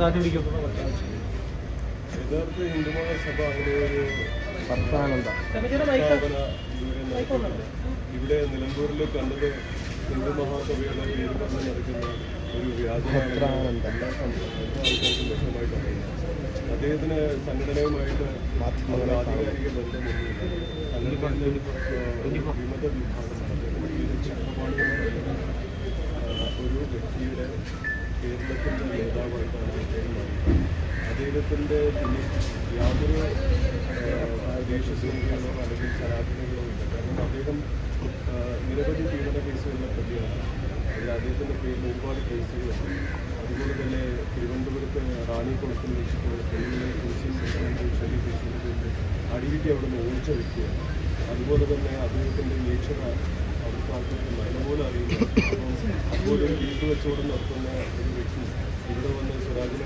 താത്തി പിടിക്കുമെന്ന് പ്രഖ്യാപിച്ചു യഥാർത്ഥ ഹിന്ദുമഹാസഭ അങ്ങനെ ഒരു ഇവിടെ നിലമ്പൂരിൽ കണ്ടത് ഹിന്ദു മഹാസഭയുടെ പേര് പറഞ്ഞ് നടക്കുന്ന ഒരു വ്യാജമായിട്ട്. എല്ലാ ആൾക്കാർക്കും വ്യക്തമായിട്ട് അറിയുന്നത് അദ്ദേഹത്തിന് സംഘടനയുമായിട്ട് ഒരു ആധികാരിക ബന്ധമൊന്നുമില്ല. സംഘടനയുടെ വിമത വിഭാഗം. അദ്ദേഹം അദ്ദേഹത്തിന്റെ യാതൊരു ദേശസ്നേഹികളോ അല്ലെങ്കിൽ സനാതനങ്ങളോ ഇല്ല. കാരണം അദ്ദേഹം നിരവധി പീഡന കേസുകളിലെ പ്രതിയാണ് അതിൽ അദ്ദേഹത്തിന്റെ പേരിൽ ഒരുപാട് കേസുകളുണ്ട് അതുപോലെ തന്നെ തിരുവനന്തപുരത്ത് റാണി കുളത്തിൽ വെച്ചിട്ടുള്ള പെണ്ണുങ്ങളെ കുറിച്ചും ചെറിയ കേസിന്റെ പേരിൽ അടിവിറ്റി അവിടെ നിന്ന് ഓടിച്ച വ്യക്തിയാണ്. അതുപോലെ തന്നെ അദ്ദേഹത്തിന്റെ നേച്ചർ അവിടുത്തെ ആൾക്കാർക്ക് നല്ലപോലെ അറിയില്ല അപ്പോൾ അതുപോലെ ഒരു വീട് കച്ചവടം നടത്തുന്ന ഒരു വ്യക്തി.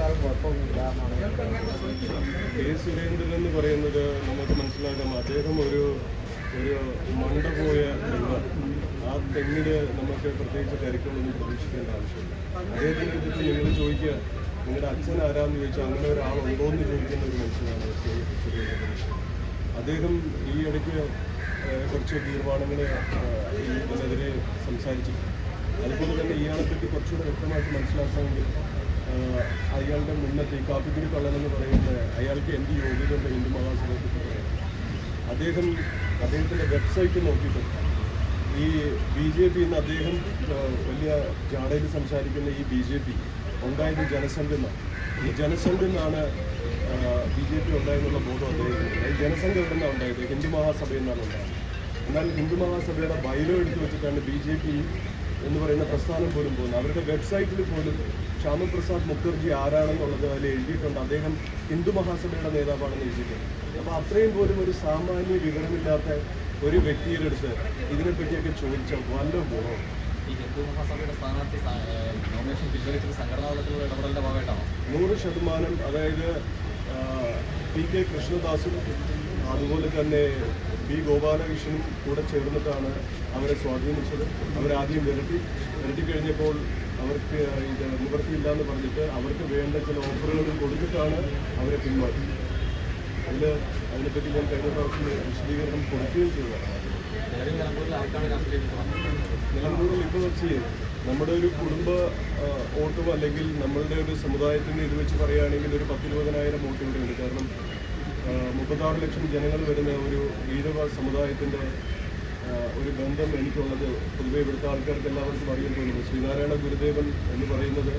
കുഴപ്പമൊന്നുമില്ല കെ സുരേന്ദ്രൻ എന്ന് പറയുന്നത് നമുക്ക് മനസ്സിലാക്കാം. അദ്ദേഹം ഒരു ഒരു മണ്ട പോയ തെങ്ങ് ആ തെങ്ങിന് നമുക്ക് പ്രത്യേകിച്ച് കരുക്കളൊന്നും പ്രതീക്ഷിക്കേണ്ട ആവശ്യമില്ല. അദ്ദേഹത്തിന്റെ ഇതിപ്പോൾ നിങ്ങൾ ചോദിക്കുക. നിങ്ങളുടെ അച്ഛൻ ആരാന്ന് ചോദിച്ചാൽ അങ്ങനെ ഒരാളുണ്ടോ എന്ന് ചോദിക്കുന്ന ഒരു മനുഷ്യനാണ് കെ സുരേന്ദ്രൻ അദ്ദേഹം ഈ ഇടയ്ക്ക് കുറച്ച് തീരുമാനങ്ങൾ ഇതിനെതിരെ സംസാരിച്ചു അതുപോലെ തന്നെ ഇയാളെപ്പറ്റി കുറച്ചുകൂടെ വ്യക്തമായിട്ട് മനസ്സിലാക്കണമെങ്കിൽ അയാളുടെ മുന്നത്തെ ഈ കാപ്പിക്കുടി കള്ളൻ എന്ന് പറയുന്ന അയാൾക്ക് എന്ത് യോഗ്യതയുണ്ട് ഹിന്ദു മഹാസഭയെ പറ്റി പറയാൻ അദ്ദേഹം അദ്ദേഹത്തിന്റെ വെബ്സൈറ്റ് നോക്കിയിട്ട് ഈ ബി ജെ പി എന്ന് അദ്ദേഹം വലിയ ജാടയിൽ സംസാരിക്കുന്ന ഈ ബി ജെ പി ഉണ്ടായത് ജനസംഘം എന്നാണ് ഈ ജനസംഘം എന്നാണ് ബി ജെ പി ഉണ്ടായെന്നുള്ള ബോധം അദ്ദേഹത്തിന് ഈ ജനസംഘം എവിടെ ഉണ്ടായത്? ഹിന്ദു മഹാസഭയിൽ നിന്നാണ് ഉണ്ടായത്. എന്നാൽ ഹിന്ദു മഹാസഭയുടെ ബൈലോ എടുത്തു വെച്ചിട്ടാണ് ബി ജെ പി എന്ന് പറയുന്ന പ്രസ്ഥാനം പോലും പോകുന്നു. അവരുടെ വെബ്സൈറ്റിൽ പോലും ശ്യാമപ്രസാദ് മുഖർജി ആരാണെന്നുള്ളത് അതിൽ എഴുതിയിട്ടുണ്ട്. അദ്ദേഹം ഹിന്ദു മഹാസഭയുടെ നേതാവാണെന്ന് എഴുതിയിട്ടുണ്ട്. അപ്പോൾ അത്രയും പോലും ഒരു സാമാന്യ വിവരമില്ലാത്ത ഒരു വ്യക്തിയുടെ അടുത്ത് ഇതിനെപ്പറ്റിയൊക്കെ ചോദിച്ചാൽ വല്ല ഗുണം ഈ ഹിന്ദു മഹാസഭയുടെ സ്ഥാനാർത്ഥി നോമിനേഷൻ പിൻവലിച്ചത് സംഘടനാ തലത്തിലുള്ള ഇടപെടലിന്റെ ഭാഗമായിട്ടാണോ? നൂറ് ശതമാനം അതായത് പി കെ കൃഷ്ണദാസും അതുപോലെ തന്നെ ബി ഗോപാലകൃഷ്ണനും കൂടെ ചേർന്നിട്ടാണ് അവരെ സ്വാധീനിച്ചത്. അവരാദ്യം വിരട്ടി വിരട്ടി കഴിഞ്ഞപ്പോൾ അവർക്ക് ഇത് നിവൃത്തിയില്ല എന്ന് പറഞ്ഞിട്ട് അവർക്ക് വേണ്ട ചില ഓഫറുകൾ കൊടുത്തിട്ടാണ് അവരെ പിന്മാറ്റി അതിൽ അതിനെപ്പറ്റി ഞാൻ കഴിഞ്ഞ പ്രാവശ്യം വിശദീകരണം കൊടുക്കുകയും നിലവിൽ നിലമ്പൂരിൽ ഇപ്പോൾ വെച്ച് നമ്മുടെ ഒരു കുടുംബ വോട്ടും അല്ലെങ്കിൽ നമ്മളുടെ ഒരു സമുദായത്തിന്റെ ഇത് വെച്ച് പറയുകയാണെങ്കിൽ ഒരു പത്തിരുപതിനായിരം വോട്ട് ഇവിടെ ഉണ്ട് കാരണം മുപ്പത്താറ് ലക്ഷം ജനങ്ങൾ വരുന്ന ഒരു ഈഴവ സമുദായത്തിന്റെ ഒരു ബന്ധം എനിക്കുള്ളത് പൊതുവെ ഇവിടുത്തെ ആൾക്കാർക്ക് എല്ലാവർക്കും അറിയാൻ തോന്നുന്നു ശ്രീനാരായണ ഗുരുദേവൻ എന്ന് പറയുന്നത്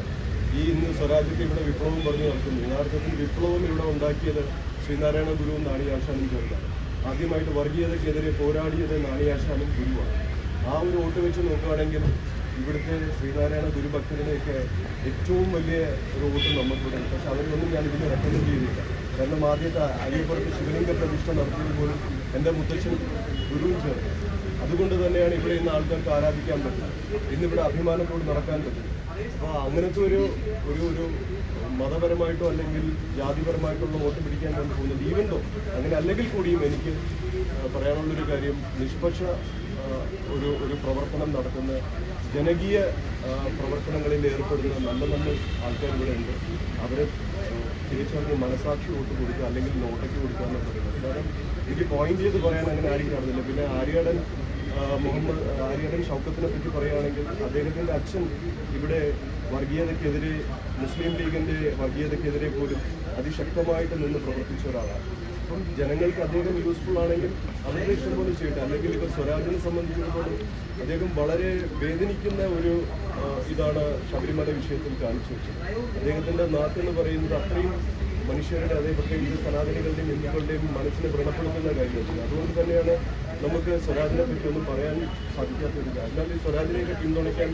ഈ ഇന്ന് സ്വരാജ്യത്തെ ഇവിടെ വിപ്ലവം പറഞ്ഞു നടക്കുന്നു. യഥാർത്ഥത്തിൽ വിപ്ലവം ഇവിടെ ഉണ്ടാക്കിയത് ശ്രീനാരായണ ഗുരുവും നാണിയാശാനും ചേർന്നാണ്. ആദ്യമായിട്ട് വർഗീയതയ്ക്കെതിരെ പോരാടിയത് നാണിയാശാനും ഗുരുവാണ്. ആ ഒരു ഓട്ട് വെച്ച് നോക്കുകയാണെങ്കിൽ ഇവിടുത്തെ ശ്രീനാരായണ ഗുരുഭക്തരുടെയൊക്കെ ഏറ്റവും വലിയ ഒരു ഓട്ട് നമുക്കിവിടെ പക്ഷെ അവരൊന്നും ഞാൻ ഇതിന് റെക്കമെൻഡ് ചെയ്യുന്നില്ല. കാരണം ആദ്യത്തെ അയ്യപ്പുറത്ത് ശിവലിംഗ പ്രതിഷ്ഠ നടത്തിയത് പോലും എന്റെ മുത്തച്ഛൻ ഗുരുവും ചേർന്നു. അതുകൊണ്ട് തന്നെയാണ് ഇവിടെ ഇന്ന് ആൾക്കാർക്ക് ആരാധിക്കാൻ പറ്റുന്നത്. ഇന്നിവിടെ അഭിമാനത്തോട് നടക്കാൻ പറ്റും അപ്പോൾ അങ്ങനത്തെ ഒരു ഒരു ഒരു മതപരമായിട്ടോ അല്ലെങ്കിൽ ജാതിപരമായിട്ടുള്ള വോട്ട് പിടിക്കാൻ വേണ്ടി പോകുന്നത് ഈവൻ ദോ അങ്ങനെ അല്ലെങ്കിൽ കൂടിയും എനിക്ക് പറയാനുള്ളൊരു കാര്യം നിഷ്പക്ഷ ഒരു ഒരു പ്രവർത്തനം നടത്തുന്ന ജനകീയ പ്രവർത്തനങ്ങളിൽ ഏർപ്പെടുന്ന നല്ല നല്ല ആൾക്കാർ ഇവിടെ ഉണ്ട് അവരെ തിരിച്ചറിഞ്ഞ് മനസാക്ഷി വോട്ട് കൊടുക്കുക അല്ലെങ്കിൽ നോട്ടയ്ക്ക് കൊടുക്കുക എന്ന് പറയുന്നത്. കാരണം എനിക്ക് പോയിന്റ് ചെയ്ത് പറയാൻ അങ്ങനെ ആരും കാണുന്നില്ല. പിന്നെ ആര്യാടൻ മുഹമ്മദ് ആര്യാടൻ ഷൗക്കത്തിനെ പറ്റി പറയുകയാണെങ്കിൽ അദ്ദേഹത്തിന്റെ അച്ഛൻ ഇവിടെ വർഗീയതയ്ക്കെതിരെ മുസ്ലിം ലീഗിന്റെ വർഗീയതയ്ക്കെതിരെ പോലും അതിശക്തമായിട്ട് നിന്ന് പ്രവർത്തിച്ച ഒരാളാണ്. അപ്പം ജനങ്ങൾക്ക് അദ്ദേഹം യൂസ്ഫുൾ ആണെങ്കിൽ അവരുടെ ഇഷ്ടം പോലെ ചെയ്യട്ടെ. അല്ലെങ്കിൽ ഇപ്പൊ സ്വരാജിനെ സംബന്ധിച്ചിടത്തോളം അദ്ദേഹം വളരെ വേദനിക്കുന്ന ഒരു ഇതാണ് ശബരിമല വിഷയത്തിൽ കാണിച്ചു വെച്ചത്. അദ്ദേഹത്തിന്റെ നാട്ടെന്ന് പറയുന്നത് അത്രയും മനുഷ്യരുടെ അതേ പ്രത്യേകിച്ച് സനാതനികളുടെയും ഹിന്ദുക്കളുടെയും മനസ്സിനെ വ്രണപ്പെടുത്തുന്ന കാര്യമാണ് അതുകൊണ്ട് തന്നെയാണ് നമുക്ക് സ്വരാജിനെ പറ്റി ഒന്നും പറയാൻ സാധിക്കാത്തത് ഈ സ്വരാജിനെയൊക്കെ പിന്തുണയ്ക്കാൻ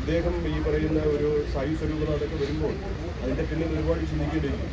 അദ്ദേഹം ഈ പറയുന്ന ഒരു സായു സ്വരൂപനാഥൊക്കെ വരുമ്പോൾ അതിന്റെ പിന്നിൽ ഒരുപാട് ചിന്തിക്കേണ്ടിയിരിക്കും